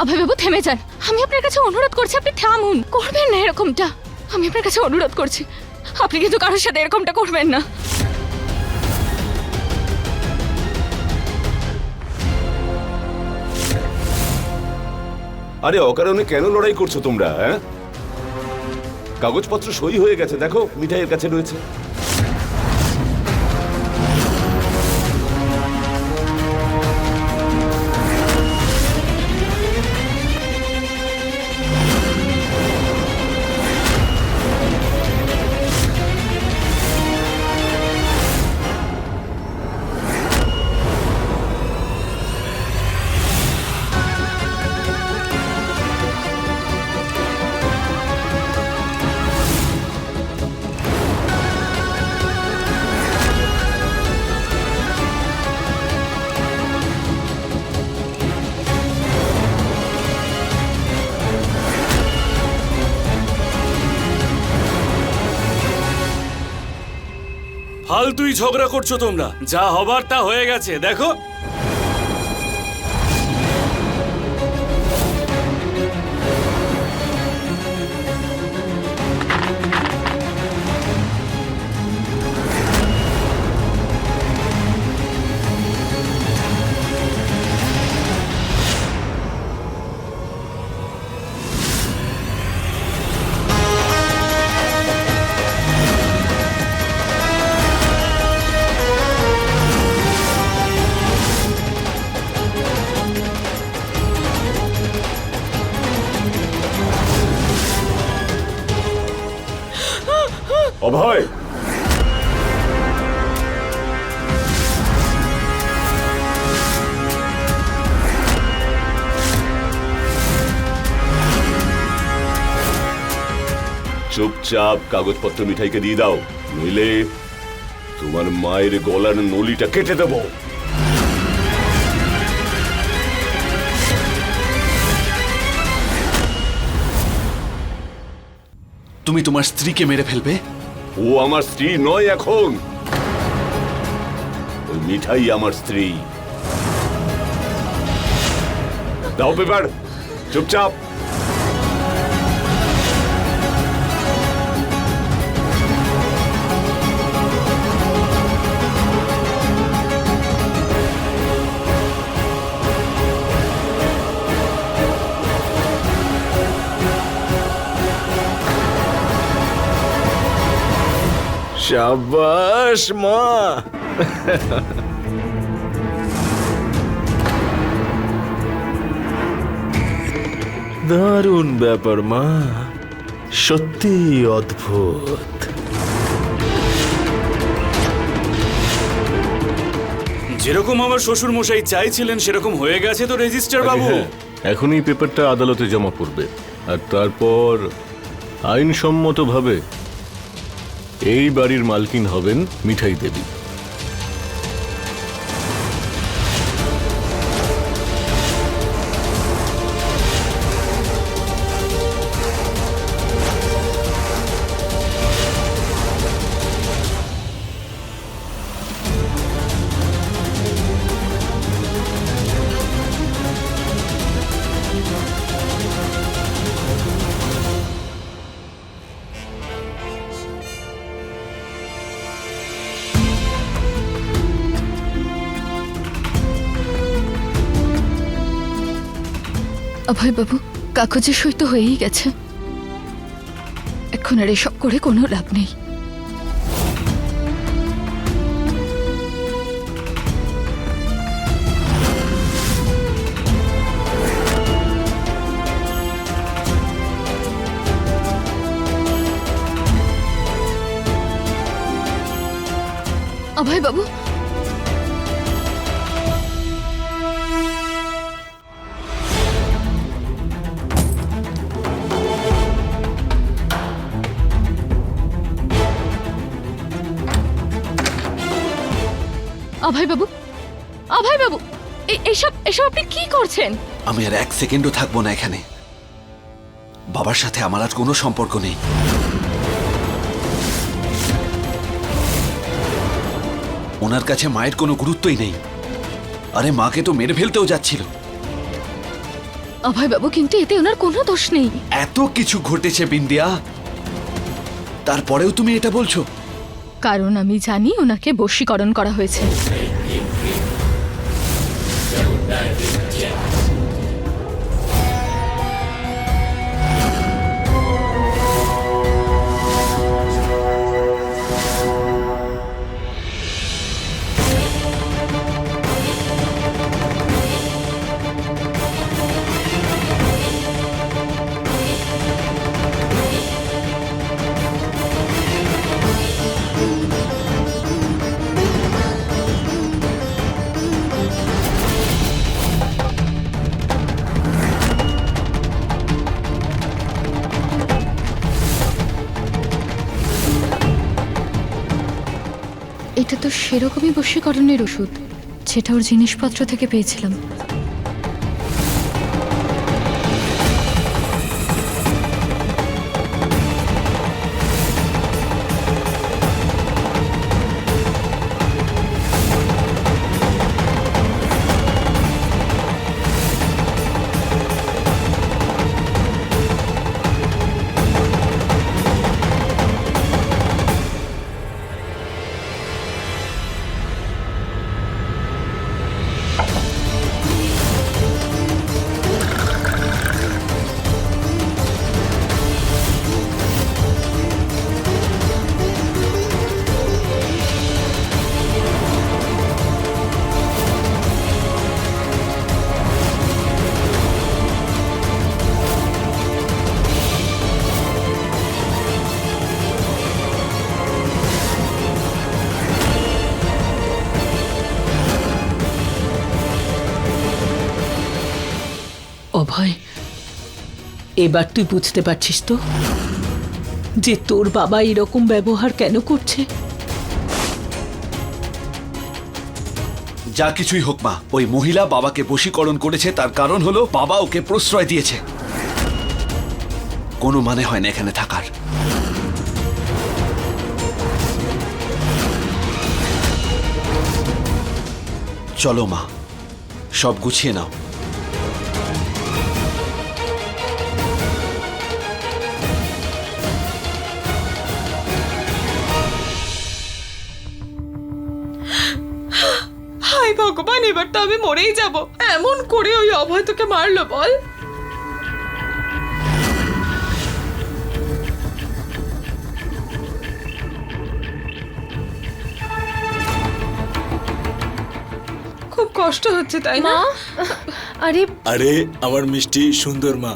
অভয়বাবু, থেমে যান। আমি আপনার কাছে অনুরোধ করছি, আপনি থামুন। করবেন না এরকমটা। আমি আপনার কাছে অনুরোধ করছি। আপনি কিন্তু কারোর সাথে এরকমটা করবেন না। আরে, অকারণে কেন লড়াই করছ তোমরা হ্যাঁ? কাগজপত্র সই হয়ে গেছে, দেখো, মিঠাইয়ের কাছে রয়েছে। ফালতুই ঝগড়া করছ তোমরা। যা হবার তা হয়ে গেছে দেখো। অভয়! চুপচাপ কাগজপত্র মিঠাইকে দিয়ে দাও, নইলে তোমার মায়ের গলার নলিটা কেটে দেবো। তুমি তোমার স্ত্রীকে মেরে ফেলবে? ও আমার স্ত্রী নয় এখন। ওই মিঠাই আমার স্ত্রী। দাও পেপার চুপচাপ। সাবাস মা। দারুণ ব্যাপার মা। সত্যি অদ্ভুত। যেরকম আমার শ্বশুর মশাই চাইছিলেন সেরকম হয়ে গেছে তো রেজিস্টার বাবু। হ্যাঁ, এখনই পেপারটা আদালতে জমা পড়বে। আর তারপর আইনসম্মতভাবে এই বাড়ির মালকিন হবেন মিঠাই দেবী। অভয়বাবু কাগজে সই তো হয়েই গেছে। এখন আর এসব করে কোনো লাভ নেই। অভয়বাবু অভয়বাবু অভয়বাবু এসব এসব আপনি কি করছেন? আমি আর এক সেকেন্ডও থাকব না এখানে। বাবার সাথে আমার আর কোনো সম্পর্ক নেই। ওনার কাছে মায়ের কোনো গুরুত্বই নেই। আরে মাকে তো মেরে ফেলতেও যাচ্ছিল। অভয় বাবু কিন্তু এতে ওনার কোনো দোষ নেই। এত কিছু ঘটেছে বিন্দিয়া। তারপরেও তুমি এটা বলছো? কারণ আমি জানি ওনাকে বশীকরণ করা হয়েছে। এটা তো সেরকমই বশীকরণের ওষুধ। যেটা ওর জিনিসপত্র থেকে পেয়েছিলাম। এবার তুই বুঝতে পারছিস তো যে তোর বাবা এরকম ব্যবহার কেন করছে? যা কিছুই হোক মা, ওই মহিলা বাবাকে বশীকরণ করেছে, তার কারণ হলো বাবা ওকে প্রশ্রয় দিয়েছে। কোনো মানে হয় না এখানে থাকার। চলো মা, সব গুছিয়ে নাও। এবার তো আমি মরেই যাব। এমন করে ওই অভয় তোকে মারলো বল। খুব কষ্ট হচ্ছে তাই না? আরে আরে আমার মিষ্টি সুন্দর মা।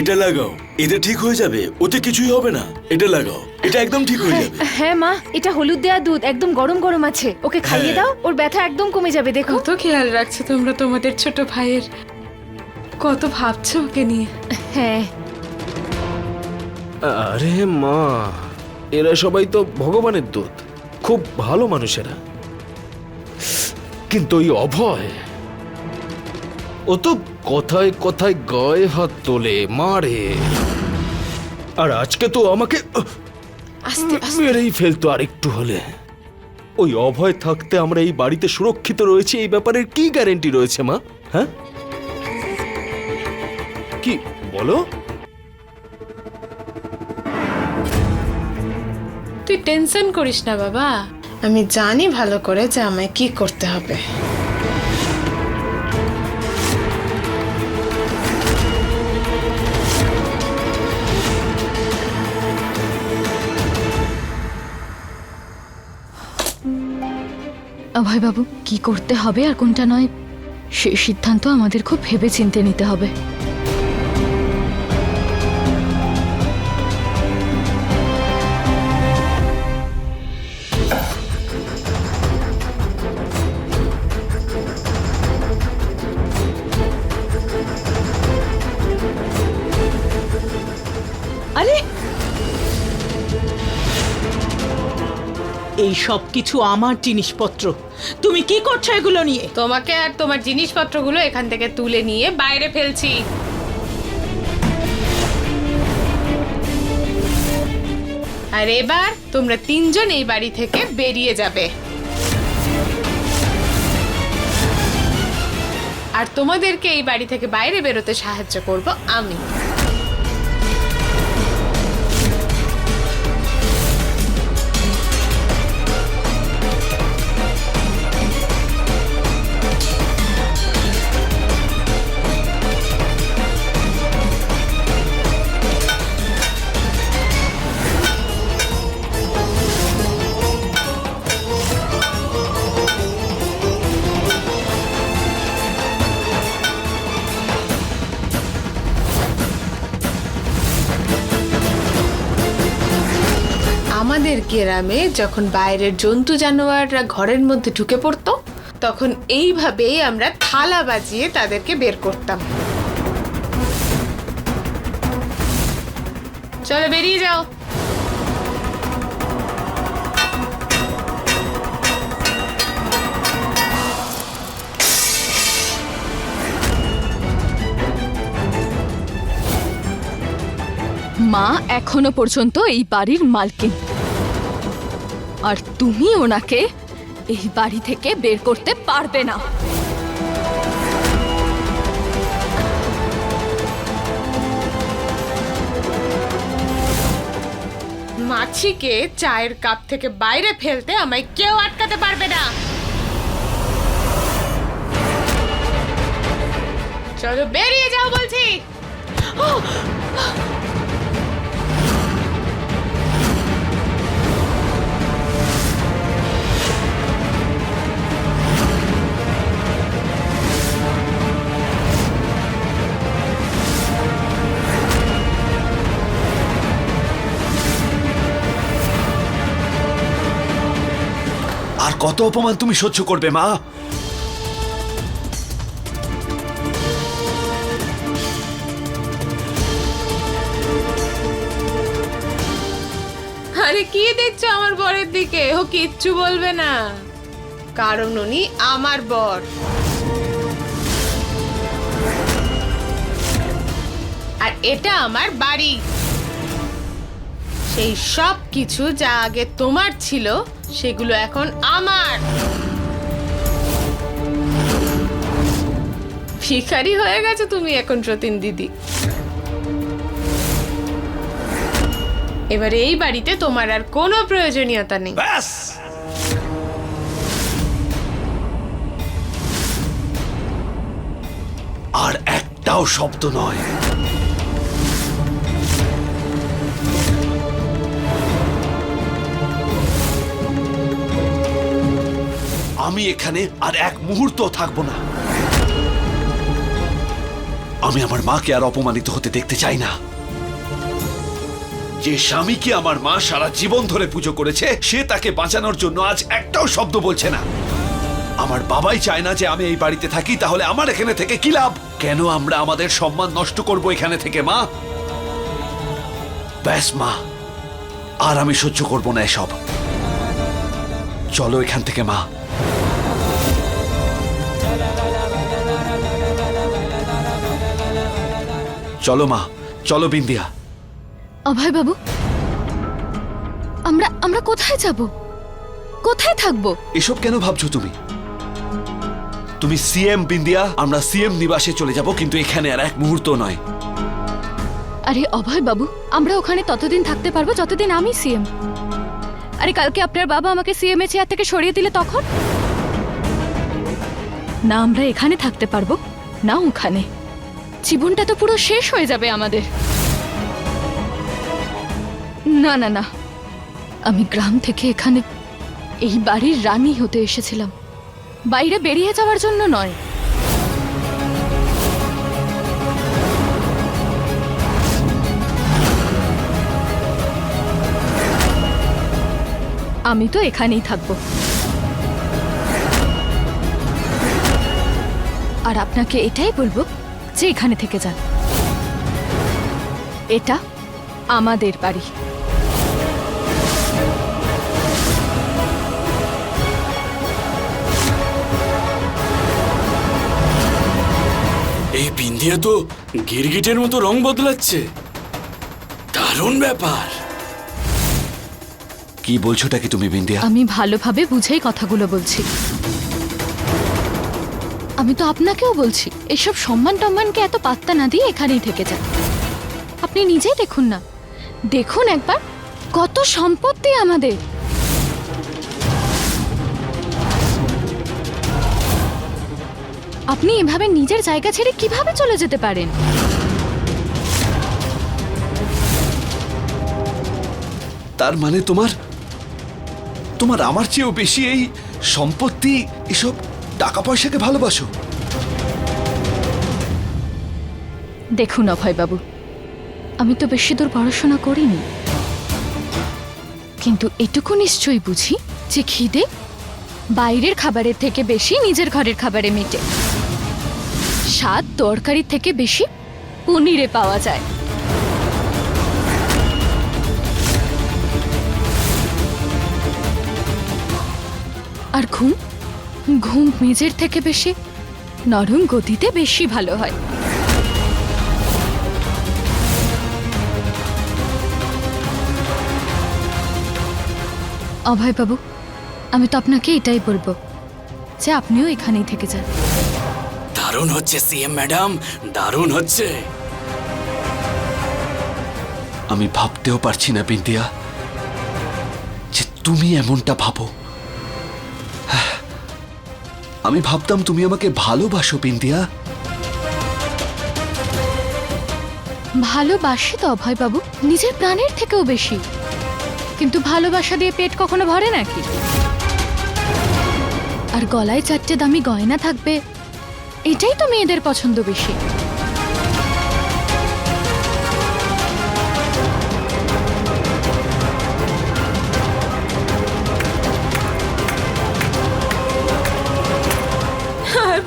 এটা লাগাও। এটা ঠিক হয়ে যাবে ওতে কিছুই হবে না। এটা লাগাও এটা একদম ঠিক হয়ে যাবে। হ্যাঁ মা এটা হলুদ দেওয়া দুধ একদম গরম গরম আছে। ওকে খাইয়ে হ্যাঁ। দাও ওর ব্যথা একদম কমে যাবে দেখো। কত খেয়াল রাখছো তোমরা তোমাদের ছোট ভাইয়ের? কত ভাবছ ওকে নিয়ে? হ্যাঁ। আরে মা এরা সবাই তো ভগবানের দূত। খুব ভালো মানুষেরা। কিন্তু ওই অভয় ও তো কথায় কথায় গায়ে হাত তোলে মারে আর আজকে তো আমাকে আহ, মেরেই ফেলতো আর একটু হলে। ওই অভয় থাকতে আমরা এই বাড়িতে সুরক্ষিত রয়েছে এই ব্যাপারের কি গ্যারেন্টি রয়েছে মা? হ্যাঁ? কি বলো? তুই টেনশন করিস না বাবা। আমি জানি ভালো করে যে আমায় কি করতে হবে। অভয় বাবু, কি করতে হবে আর কোনটা নয়? সে সিদ্ধান্ত আমাদের খুব ভেবে চিন্তে নিতে হবে। সব কিছু আমার জিনিসপত্র। তুমি কি করছ এগুলো নিয়ে? তোমাকে আর তোমার জিনিসপত্রগুলো এখান থেকে তুলে নিয়ে বাইরে ফেলছি। আর এবার তোমরা তিনজন এই বাড়ি থেকে বেরিয়ে যাবে। আর তোমাদেরকে এই বাড়ি থেকে বাইরে বেরোতে সাহায্য করব আমি। গ্রামে যখন বাইরের জন্তু জানোয়াররা ঘরের মধ্যে ঢুকে পড়তো, তখন এইভাবেই আমরা থালা বাজিয়ে তাদেরকে বের করতাম। চলো বেরিয়ে যাও। মা, এখনও পর্যন্ত এই বাড়ির মালকিন। আর তুমি ওনাকে এই বাড়ি থেকে বের করতে পারবে না। মাছিকে চায়ের কাপ থেকে বাইরে ফেলতে আমায় কেউ আটকাতে পারবে না। চলো বেরিয়ে যাও বলছি। কত অপমান তুমি সহ্য করবে, মা? আরে, কি দেখছ আমার বরের দিকে? ও কিচ্ছু বলবে না। কারণ উনি আমার বর। আর এটা আমার বাড়ি। সেই সব কিছু যা আগে তোমার ছিল সেগুলো এখন আমার। ভিখারি হয়ে গেছে তুমি এখন যতীন দিদি। এবার এই বাড়িতে তোমার আর কোনো প্রয়োজনীয়তা নেই। ব্যাস! আর একটাও শব্দ নয়। আমি এখানে আর এক মুহূর্ত থাকব না। আমি আমার মাকে আর অপমানিত হতে দেখতে চাই না। যে স্বামীকে আমার মা সারা জীবন ধরে পুজো করেছে, সে তাকে বাঁচানোর জন্য আজ একটাও শব্দ বলছে না। আমার বাবাই চায় না যে আমি এই বাড়িতে থাকি, তাহলে আমার এখানে থেকে কি লাভ? কেন আমরা আমাদের সম্মান নষ্ট করব এখানে থেকে, মা? ব্যাস, মা। আর আমি সহ্য করব না এসব। চলো এখান থেকে, মা। চলো মা চলো বিন্দিয়া। অভয় বাবু আমরা আমরা কোথায় যাব? কোথায় থাকব? এসব কেন ভাবছ তুমি? তুমি সিএম বিন্দিয়া আমরা সিএম নিবাসে চলে যাব কিন্তু এখানে আর এক মুহূর্ত নয়। আরে অভয় বাবু আমরা ওখানে ততদিন থাকতে পারব যতদিন আমি সিএম। আরে কালকে আপনার বাবা আমাকে সিএম এর চেয়ার থেকে সরিয়ে দিলে তখন? না আমরা এখানে থাকতে পারব না ওখানে। জীবনটা তো পুরো শেষ হয়ে যাবে আমাদের। না না না। আমি গ্রাম থেকে এখানে এই বাড়ির রানী হতে এসেছিলাম। বাইরে বেরিয়ে যাওয়ার জন্য নয়। আমি তো এখানেই থাকব। আর আপনাকে এটাই বলব যে এখানে থেকে যান। এটা আমাদের বাড়ি। এই বিন্দিয়া তো গিরগিটের মতো রং বদলাচ্ছে। দারুণ ব্যাপার। কি বলছোটা কি তুমি বিন্দিয়া আমি ভালোভাবে বুঝেই কথাগুলো বলছি। আমি তো আপনাকেও বলছি, এসব সম্মান টম্মানকে এত পাত্তা না দিয়ে এখানেই থেকে যান। আপনি নিজেই দেখুন না। দেখুন একবার, কত সম্পত্তি আমাদের। আপনি এভাবে নিজের জায়গা ছেড়ে কীভাবে চলে যেতে পারেন? তার মানে তোমার তোমার আমার চেয়েও বেশি এই সম্পত্তি, এসব টাকা পয়সাকে ভালোবাসো? দেখুন অভয়বাবু, আমি তো বেশি দূর পড়াশোনা করিনি। কিন্তু এটুকু নিশ্চয়ই বুঝি যে খিদে বাইরের খাবারের থেকে বেশি নিজের ঘরের খাবারে মেটে। স্বাদ তরকারির থেকে বেশি পনিরে পাওয়া যায়। আর ঘুম? ঘুম মেজের থেকে বেশি নরম গতিতে বেশি ভালো হয়। অভয়বাবু আমি তো আপনাকে এটাই বলব যে আপনিও এখানেই থেকে যান। দারুণ হচ্ছে সিএম ম্যাডাম দারুণ হচ্ছে। আমি ভাবতেও পারছি না বিন্দিয়া যে তুমি এমনটা ভাবো। আমি ভাবতাম তুমি আমাকে ভালোবাসো, পিন্তিয়া। ভালোবাসি তো অভয়বাবু, নিজের প্রাণের থেকেও বেশি। কিন্তু ভালোবাসা দিয়ে পেট কখনো ভরে নাকি? আর গলায় চারটে দামি গয়না থাকবে, এটাই তো মেয়েদের পছন্দ বেশি।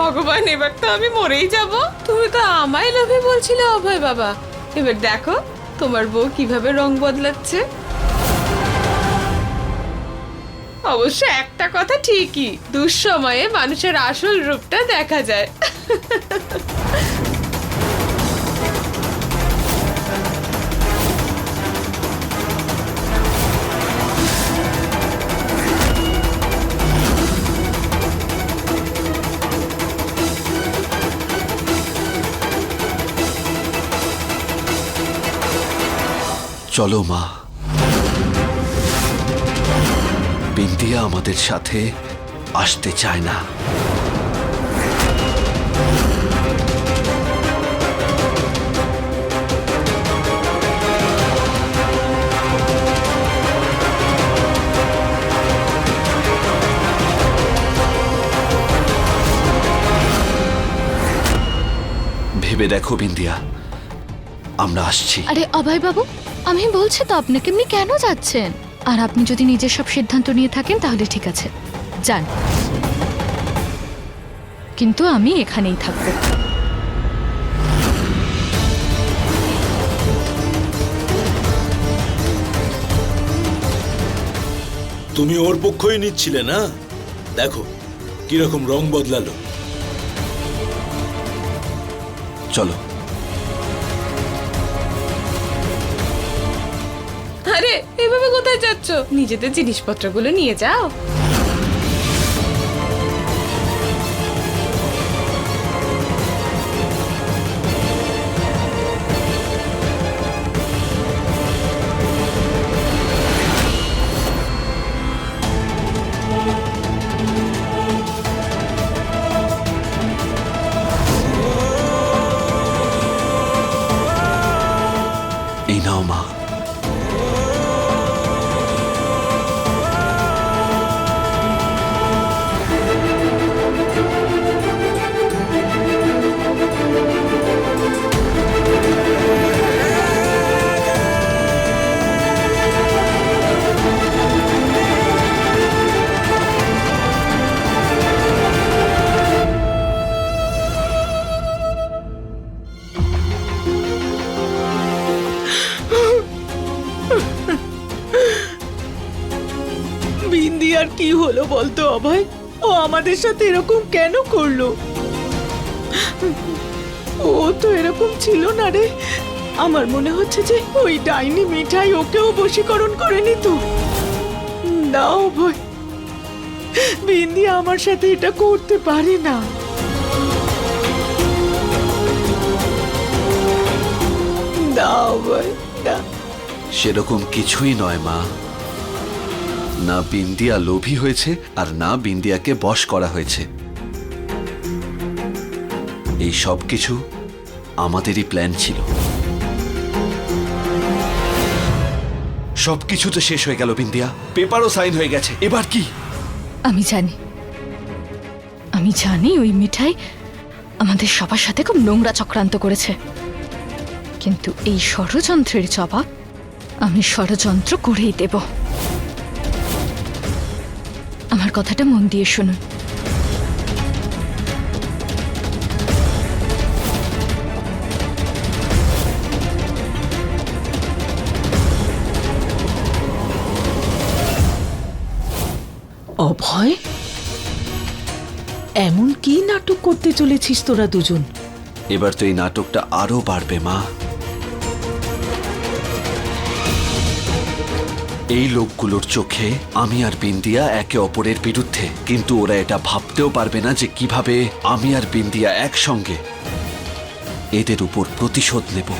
ভগবান, এবার তো আমি মরেই যাব। তুমি তো আমায় লোভে বলছিলে, অভয় বাবা। এবার দেখো, তোমার বউ কীভাবে রং বদলাচ্ছে। অবশ্য একটা কথা ঠিকই, দুঃসময়ে মানুষের আসল রূপটা দেখা যায়। চলো মা। বিন্দিয়া আমাদের সাথে আসতে চায় না। ভেবে দেখো বিন্দিয়া আমরা আসছি। আরে অভয়বাবু আমি বলছি তো আপনাকে এমনি কেন যাচ্ছেন? আর আপনি যদি নিজের সব সিদ্ধান্ত নিয়ে থাকেন তাহলে ঠিক আছে। যান। কিন্তু আমি এখানেই থাকব। তুমি ওর পক্ষই নিচ্ছিলে না? দেখো কীরকম রং বদলালো। চলো। নিজেদের জিনিসপত্রগুলো নিয়ে যাও। বলতো অভয়, ও আমাদের সাথে এরকম কেন করল? ও তো এরকম ছিল না রে। আমার মনে হচ্ছে যে ওই ডাইনি মিঠাই ওকেও বশীকরণ করে নিত। না, অভয়, বিন্দি আমার সাথে এটা করতে পারে না। না, অভয়, না। সেরকম কিছুই নয়, মা। না বিন্দিয়া লোভী হয়েছে আর না বিন্দিয়াকে বশ করা হয়েছে। এই সব কিছু আমাদেরই প্ল্যান ছিল। সবকিছু তো শেষ হয়ে গেল বিন্দিয়া। পেপারও সাইন হয়ে গেছে। এবার কি? আমি জানি। আমি জানি ওই মিঠাই আমাদের সবার সাথে খুব নোংরা চক্রান্ত করেছে। কিন্তু এই ষড়যন্ত্রের জবাব আমি ষড়যন্ত্র করেই দেব। আমার কথাটা মন দিয়ে শুনুন। অভয় এমন কি নাটক করতে চলেছিস তোরা দুজন? এবার তো এই নাটকটা আরও বাড়বে মা। এই লোকগুলোর চোখে আমি আর বিন্দিয়া একে অপরের বিরুদ্ধে, কিন্তু ওরা এটা ভাবতেও পারবে না যে কীভাবে আমি আর বিন্দিয়া একসঙ্গে এদের উপর প্রতিশোধ নেব।